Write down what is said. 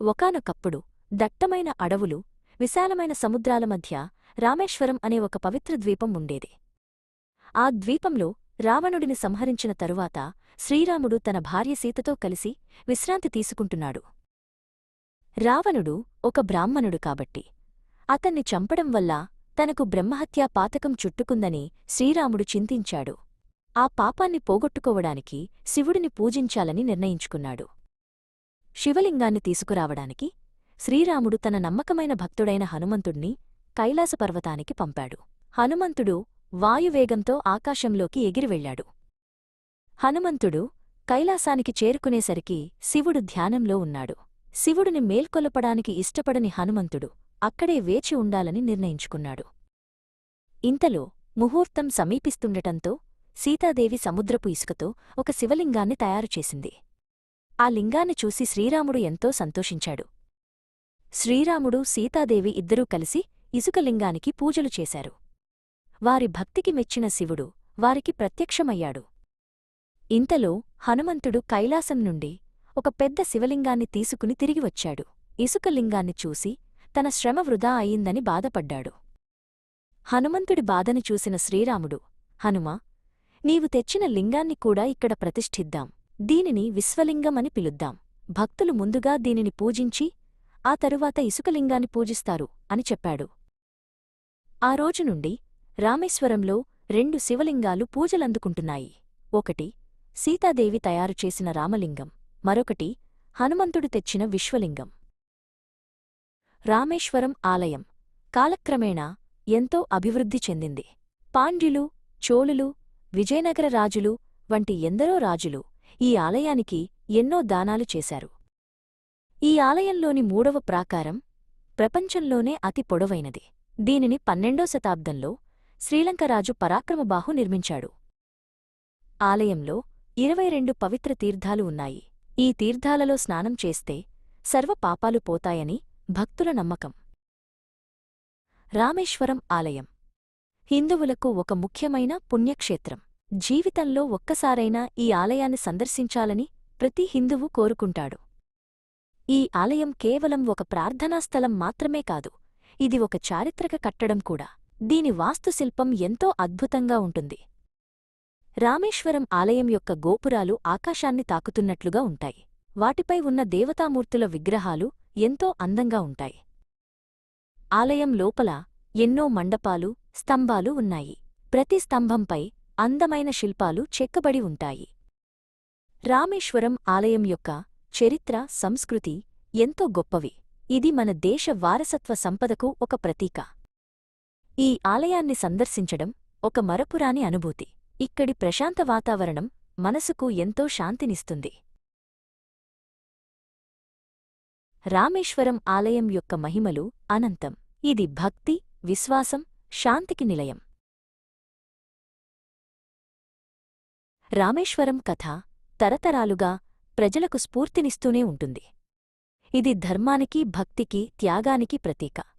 ఒకానొకప్పుడు దట్టమైన అడవులు విశాలమైన సముద్రాల మధ్య రామేశ్వరం అనే ఒక పవిత్ర ద్వీపం ఉండేది. ఆ ద్వీపంలో రావణుడిని సంహరించిన తరువాత శ్రీరాముడు తన భార్య సీతతో కలిసి విశ్రాంతి తీసుకుంటున్నాడు. రావణుడు ఒక బ్రాహ్మణుడు కాబట్టి అతన్ని చంపడం వల్ల తనకు బ్రహ్మహత్యా పాతకం చుట్టుకుందని శ్రీరాముడు చింతించాడు. ఆ పాపాన్ని పోగొట్టుకోవడానికి శివుడిని పూజించాలని నిర్ణయించుకున్నాడు. శివలింగాన్ని తీసుకురావడానికి శ్రీరాముడు తన నమ్మకమైన భక్తుడైన హనుమంతుణ్ణి కైలాసపర్వతానికి పంపాడు. హనుమంతుడు వాయువేగంతో ఆకాశంలోకి ఎగిరి వెళ్ళాడు. హనుమంతుడు కైలాసానికి చేరుకునేసరికి శివుడు ధ్యానంలో ఉన్నాడు. శివుడిని మేల్కొలపడానికి ఇష్టపడని హనుమంతుడు అక్కడే వేచి ఉండాలని నిర్ణయించుకున్నాడు. ఇంతలో ముహూర్తం సమీపిస్తుండటంతో సీతాదేవి సముద్రపు ఇసుకతో ఒక శివలింగాన్ని తయారుచేసింది ఆ లింగాన్ని చూసి శ్రీరాముడు ఎంతో సంతోషించాడు. శ్రీరాముడు సీతాదేవి ఇద్దరూ కలిసి ఇసుకలింగానికి పూజలు చేశారు. వారి భక్తికి మెచ్చిన శివుడు వారికి ప్రత్యక్షమయ్యాడు. ఇంతలో హనుమంతుడు కైలాసం నుండి ఒక పెద్ద శివలింగాన్ని తీసుకుని తిరిగి వచ్చాడు. ఇసుకలింగాన్ని చూసి తన శ్రమ వృధా అయిందని బాధపడ్డాడు. హనుమంతుడి బాధని చూసిన శ్రీరాముడు హనుమా నీవు తెచ్చిన లింగాన్ని కూడా ఇక్కడ ప్రతిష్ఠిద్దాం. దీనిని విశ్వలింగమని పిలుద్దాం. భక్తులు ముందుగా దీనిని పూజించి ఆ తరువాత ఇసుకలింగాన్ని పూజిస్తారు అని చెప్పాడు. ఆ రోజు నుండి రామేశ్వరంలో రెండు శివలింగాలు పూజలందుకుంటున్నాయి. ఒకటి సీతాదేవి తయారుచేసిన రామలింగం. మరొకటి హనుమంతుడు తెచ్చిన విశ్వలింగం. రామేశ్వరం ఆలయం. కాలక్రమేణా ఎంతో అభివృద్ధి చెందింది. పాండ్యులు చోళులు విజయనగర రాజులు వంటి ఎందరో రాజులు ఈ ఆలయానికి ఎన్నో దానాలు చేశారు. ఈ ఆలయంలోని మూడవ ప్రాకారం ప్రపంచంలోనే అతి పొడవైనది. దీనిని పన్నెండో శతాబ్దంలో శ్రీలంకరాజు పరాక్రమబాహు నిర్మించాడు. ఆలయంలో ఇరవై రెండు పవిత్ర తీర్థాలు ఉన్నాయి. ఈ తీర్థాలలో స్నానం చేస్తే సర్వ పాపాలు పోతాయని భక్తుల నమ్మకం. రామేశ్వరం ఆలయం. హిందువులకు ఒక ముఖ్యమైన పుణ్యక్షేత్రం. జీవితంలో ఒక్కసారైనా ఈ ఆలయాన్ని సందర్శించాలని ప్రతి హిందువు కోరుకుంటాడు. ఈ ఆలయం కేవలం ఒక ప్రార్థనాస్థలం మాత్రమే కాదు ఇది ఒక చారిత్రక కట్టడం కూడా. దీని వాస్తుశిల్పం ఎంతో అద్భుతంగా ఉంటుంది. రామేశ్వరం ఆలయం యొక్క గోపురాలు ఆకాశాన్ని తాకుతున్నట్లుగా ఉంటాయి. వాటిపై ఉన్న దేవతామూర్తుల విగ్రహాలు ఎంతో అందంగా ఉంటాయి. ఆలయం లోపల ఎన్నో మండపాలు స్తంభాలు ఉన్నాయి. ప్రతి స్తంభంపై అందమైన శిల్పాలు చెక్కబడి ఉంటాయి. రామేశ్వరం ఆలయం యొక్క చరిత్ర సంస్కృతి ఎంతో గొప్పవి. ఇది మన దేశ వారసత్వ సంపదకు ఒక ప్రతీక. ఈ ఆలయాన్ని సందర్శించడం ఒక మరపురాని అనుభూతి. ఇక్కడి ప్రశాంత వాతావరణం మనసుకు ఎంతో శాంతినిస్తుంది. రామేశ్వరం ఆలయం యొక్క మహిమలు అనంతం. ఇది భక్తి విశ్వాసం శాంతికి నిలయం. రామేశ్వరం కథ తరతరాలుగా ప్రజలకు స్ఫూర్తినిస్తూనే ఉంటుంది. ఇది ధర్మానికి భక్తికి త్యాగానికి ప్రతీక.